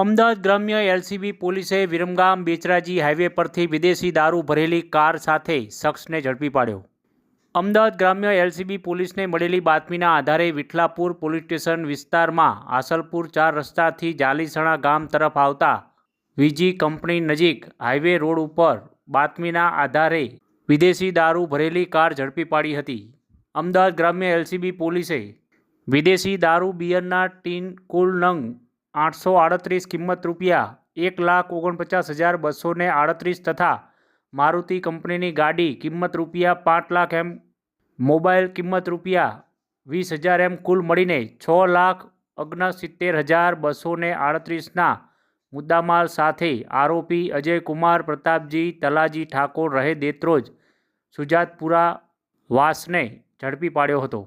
અમદાવાદ ગ્રામ્ય એલસીબી પોલીસે વિરમગામ બેચરાજી હાઈવે પરથી વિદેશી દારૂ ભરેલી કાર સાથે શખ્સને ઝડપી પાડ્યો. અમદાવાદ ગ્રામ્ય એલસીબી પોલીસને મળેલી બાતમીના આધારે વિઠલાપુર પોલીસ સ્ટેશન વિસ્તારમાં આસલપુર ચાર રસ્તાથી જાલીસણા ગામ તરફ આવતા વીજી કંપની નજીક હાઈવે રોડ ઉપર બાતમીના આધારે વિદેશી દારૂ ભરેલી કાર ઝડપી પાડી હતી. અમદાવાદ ગ્રામ્ય એલસીબી પોલીસે વિદેશી દારૂ બિયરના ટીન કુલ નંગ આઠસો આડત્રીસ કિંમત રૂપિયા, એક લાખ ઓગણપચાસ હજાર બસો આડત્રીસ તથા મારુતિ કંપનીની ગાડી કિંમત રૂપિયા પાંચ લાખ એમ, મોબાઈલ કિંમત રૂપિયા વીસ હજાર એમ કુલ મળીને છ લાખ ઓગણસિત્તેર હજાર બસો આડત્રીસના મુદ્દામાલ સાથે આરોપી અજયકુમાર પ્રતાપજી તલાજી ઠાકોર રહે દેત્રોજ સુજાતપુરા વાસને ઝડપી પાડ્યો હતો.